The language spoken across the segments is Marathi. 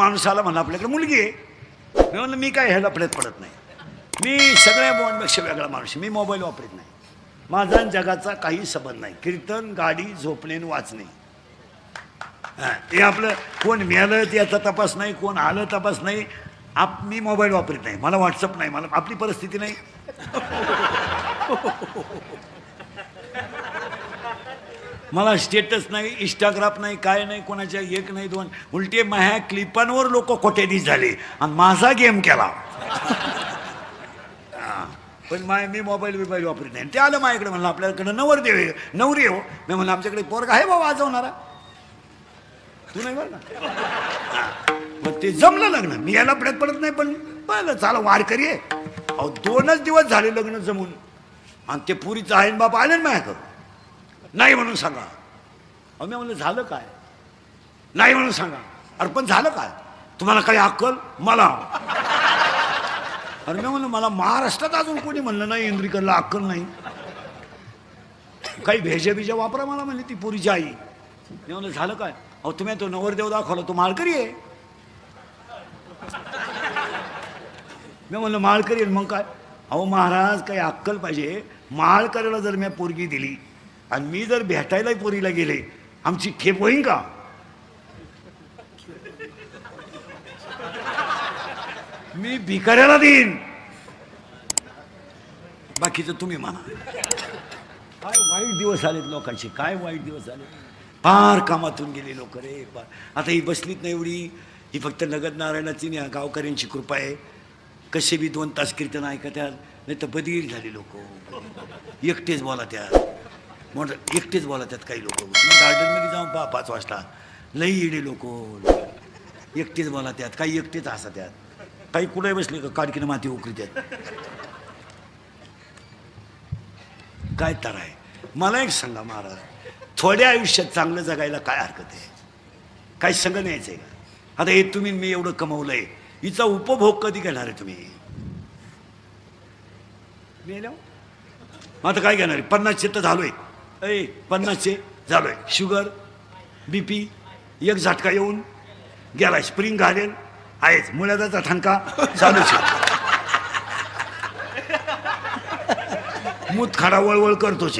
माणूस आला म्हणा आपल्याकडे मुलगी आहे. मी म्हणलं मी काय ह्याला प्रयत्न पडत नाही. मी सगळ्या मोबाईलपेक्षा वेगळा माणूस मी मोबाईल वापरत नाही. माझा आणि जगाचा काही संबंध नाही. कीर्तन गाडी झोपणे आणि वाचणे. हे ते आपलं कोण मिळालं त्याचा तपास नाही कोण आलं तपास नाही. आप मी मोबाईल वापरत नाही. मला व्हॉट्सअप नाही. मला आपली परिस्थिती नाही. मला स्टेटस नाही इंस्टाग्राम नाही काय नाही कोणाच्या एक नाही दोन. उलटे माझ्या क्लिपांवर लोक कोट्याधीश झाले. आणि माझा गेम केला. पण माय मी मोबाईल बिबाईल वापरत नाही. ते आलं माझ्याकडे म्हणलं आपल्याकडे नवर देव नवरी हो. मी म्हणलं आमच्याकडे पोरगा आहे बाबा वाजवणारा तू नाही बरं ना मग ते जमलं लग्न. मी याला पडत पडत नाही पण पाहिलं चाला वारकरी आहे. अहो दोनच दिवस झाले लग्न जमून. आणि ते पुरीचं आहे बाप आले ना माझ्याकडं. नाही म्हणून सांगा. अहो मी म्हणलं झालं काय? नाही म्हणून सांगा. अरे पण झालं काय? तुम्हाला काही अक्कल? मला. अरे मी म्हणलं मला महाराष्ट्रात अजून कोणी म्हणलं नाही इंद्रिकरला अक्कल नाही. काही भेजा बिजा वापरा मला म्हणली ती पुरीची आई. मी म्हणलं झालं काय? अहो तुम्ही तो नवरदेव दाखवला तो माळकरी आहे. मी म्हणलं माळकरी आहे मग काय? अहो महाराज काही अक्कल पाहिजे. माळकरीला जर मी पोरगी दिली आणि मी जर भेटायला पोरीला गेले आमची खेप होईन का? मी भिकाऱ्याला देईन. बाकीचं तुम्ही म्हणा. काय वाईट दिवस आलेत लोकांचे काय वाईट दिवस आले फार कामातून गेले लोक रे. फार आता ही बसलीत नाही एवढी ही फक्त नगद नारायणाची ना गावकऱ्यांची कृपा आहे. कसे बी दोन तास कीर्तन ऐकत्यात नाही तर बधीर झाले लोक. एकटेच बोला त्यात मोठं एकटेच बोला त्यात काही लोक. गार्डनमध्ये जाऊन पहा पाच वाजता. लई येडे लोक. एकटेच बोला त्यात काही एकटेच हसा त्यात काही कुठे बसले का काडकीनं माती उकरी त्यात काय तर आहे. मला एक सांगा महाराज थोड्या आयुष्यात चांगलं जगायला काय हरकत आहे? काय संग न्यायचं आहे का? आता हे तुम्ही मी एवढं कमवलंय. हिचा उपभोग कधी घेणार आहे तुम्ही? मेल्या आता काय घेणार आहे? पन्नासशे तर झालोय. ऐ पन्नासशे झालोय. शुगर बी पी एक झटका येऊन गेलाय स्प्रिंग घालेल. आहेच मुळ्याचा ठणका चालूच आहे. मूत खाडा वळवळ करतोच.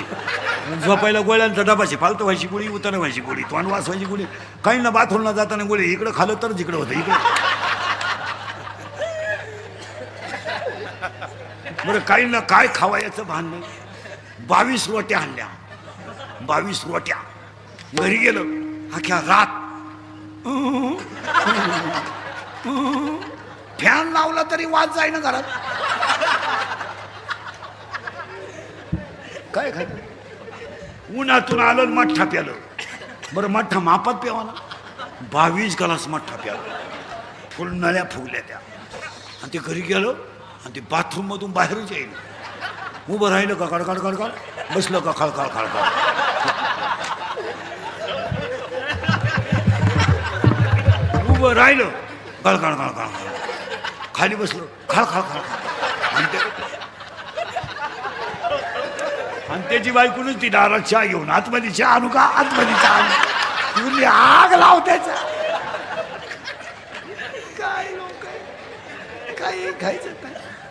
झोपायला गोळ्यांचा डबाचे फालतू व्हायची गोळी उतारा व्हायची गोळी तोंड वास व्हायची गोळी. काही ना बाथरूमला जाताना गोळी इकडं खालं तरच इकडं होतं इकडं. बरं काही ना काय खावायचं भान नाही. बावीस रोट्या आणल्या. बावीस रोट्या. घरी गेलं. अख्ख्या रात. फॅन लावला तरी वाज जाईना घरात. काय खाय उन्हातून आलं मठ्ठा प्यालं. बरं मठ्ठा मापात प्यावा ना. बावीस गलास मठ्ठा प्यालं फुलणाऱ्या फुगल्या त्या. आणि ते घरी गेलं आणि ते बाथरूममधून बाहेरच येईल. उभं राहिलं का खडखड खडखड? बसलं का खळखळ खळखळ. उभं राहिलं. खळखळ खळखळ खाली बसलो. खळ खळ खळ आणि त्याची बायकोनच ती दारात चहा घेऊन आतमध्ये चहा आणू का? आतमध्ये चहा आणू. आग लाव त्याचा काय लोक काही खायचं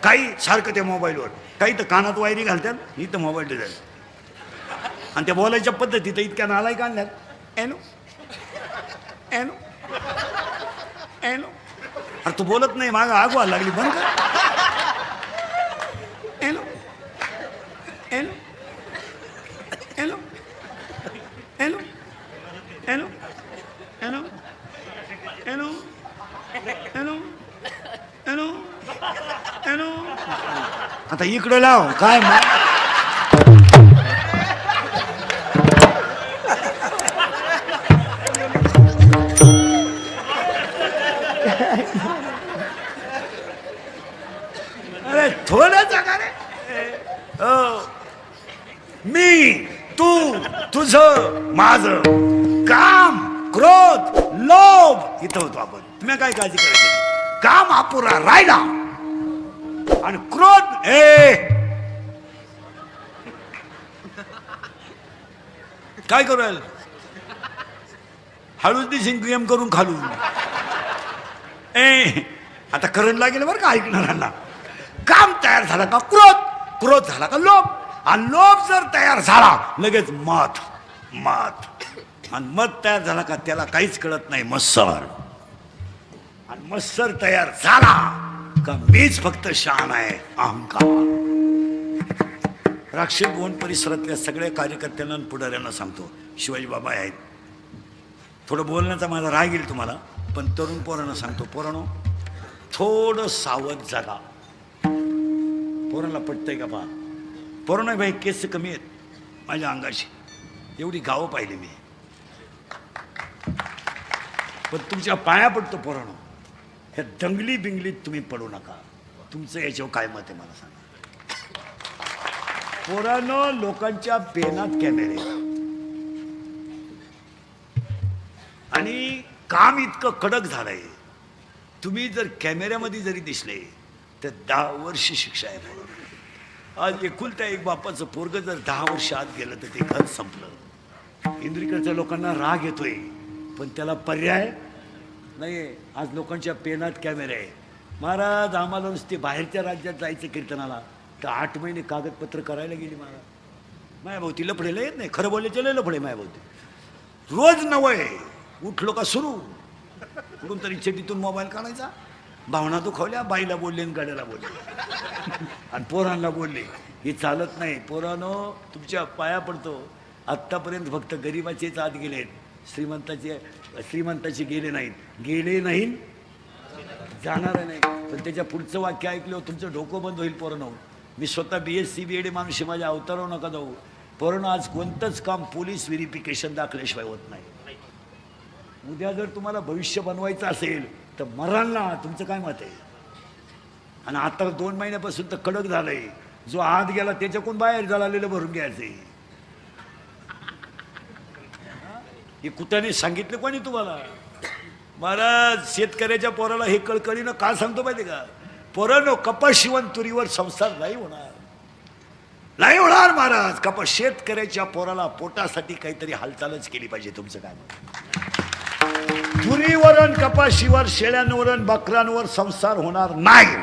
काही सारखं त्या मोबाईलवर. काही तर कानात वायरी घालतात इथं मोबाईल डिझाईन. आणि त्या बोलायच्या पद्धती तर इतक्या नालाय आणल्यात. एनो? एनो? एनो अरे तू बोलत नाही माग आग व्हायला लागली बंद कर एनो एनो एनो एनो एनो एनो एनो एनो एनो एनो आता इकडं लाव काय तुझ माझ. काम क्रोध लोभ. इथं होतो आपण. तुम्ही काय काळजी करायची काम अपुरा राहिला. आणि क्रोध ए. काय करू हळूच दिसेन गेम करून खालू ए आता करंट लागेल बरं का ऐकणाऱ्यांना. काम तयार झालं का क्रोध? क्रोध झाला का लोभ? आणि लोभ जर तयार झाला लगेच मत. मत. आणि मत तयार झाला का त्याला काहीच कळत नाही मत्सर. आणि मत्सर तयार झाला का मीच फक्त शान आहे अहंकार. राक्षस भुवन परिसरातल्या सगळ्या कार्यकर्त्यांना पुढाऱ्यांना सांगतो शिवाजी बाबा आहेत. थोडं बोलण्याचा माझा राग येईल तुम्हाला पण तरुण पोरांना सांगतो पोरणो थोडं सावध जगा. पोरांना पटतंय का पा पोरांना भाई केस कमी आहेत माझ्या अंगाशी. एवढी गावं पाहिली मी. पण तुमच्या पाया पडतो पोरानो. ह्या दंगली बिंगलीत तुम्ही पडू नका. तुमचं याच्यावर काय मत आहे मला सांगा. पोरानं लोकांच्या पेनात कॅमेरे. आणि काम इतकं कडक झालंय. तुम्ही जर कॅमेऱ्यामध्ये जरी दिसले तर दहा वर्ष शिक्षा आहे आज एकुलता एक बापाचं पोरग जर दहा वर्ष आत गेलं तर ते घर संपलं. इंद्रिकडच्या लोकांना राग येतोय पण त्याला पर्याय नाही आज लोकांच्या पेनात कॅमेरे आहे महाराज आम्हाला नुसते बाहेरच्या राज्यात जायचं कीर्तनाला. तर आठ महिने कागदपत्र करायला गेली महाराज. मायाभोवती लफडेला येत नाही. खरं बोलायचे लय लफडे मायाभोवती. रोज नवय उठलो का सुरू. कुठून तरी चेटीतून मोबाईल काढायचा. भावना दुखावल्या बाईला बोलले आणि गाड्याला बोलले. आणि पोरांना बोलले हे चालत नाही. पोरानो तुमच्या पाया पडतो. आत्तापर्यंत फक्त गरिबाचेच आत गेले आहेत. श्रीमंताचे श्रीमंताचे गेले नाहीत. गेले नाही जाणार नाही पण त्याच्या पुढचं वाक्य ऐकलं तुमचं डोकं बंद होईल पोरणं मी स्वतः B S C B Ed माणूस माझ्या अवतारावर नका जाऊ. पोरानो आज कोणतंच काम पोलीस व्हेरिफिकेशन दाखल्याशिवाय होत नाही. उद्या जर तुम्हाला भविष्य बनवायचं असेल तर मराल ना तुमचं काय मत आहे? आणि आता दोन महिन्यापासून तर कडक झालंय. जो आत गेला त्याच्याकडून बाहेर जळालेलं भरून घ्यायचं आहे हे कुत्याने सांगितलं कोणी तुम्हाला? महाराज शेतकऱ्याच्या पोराला हे कळकळीनं का सांगतो माहिती का? पोरानो कपास शिवण तुरीवर संसार नाही होणार. नाही होणार महाराज कपा शेतकऱ्याच्या पोराला पोटासाठी काहीतरी हालचालच केली पाहिजे तुमचं काय तुरीवरण कपाशीवर शेळ्यांवरण बकरांवर संसार होणार नाही.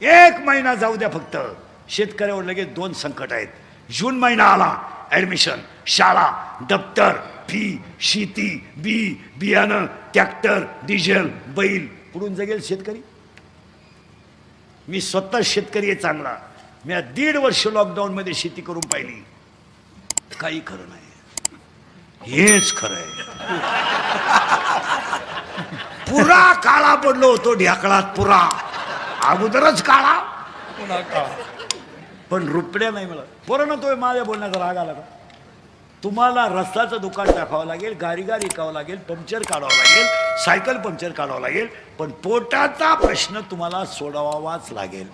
एक महिना जाऊ द्या फक्त. शेतकऱ्यावर लगेच दोन संकट आहेत. जून महिना आला. ऍडमिशन शाळा दप्तर फी शेती बी बियाणं ट्रॅक्टर डिझेल बैल. कुठून जगेल शेतकरी? मी स्वतः शेतकरी आहे चांगला. मी दीड वर्ष लॉकडाऊनमध्ये शेती करून पाहिली. काही खरं नाही. हेच खरं आहे. पुरा काळा पडलो होतो ढ्याकळात पुरा. अगोदरच काळा. पण रुपड्या नाही मला पोरांना तो माझ्या बोलण्याचा राग आला का? तुम्हाला रस्त्याचं दुकान टाकावं लागेल गारीगार विकावं लागेल पंक्चर काढावं लागेल सायकल पंक्चर काढावं लागेल पण पोटाचा प्रश्न तुम्हाला सोडवावाच लागेल.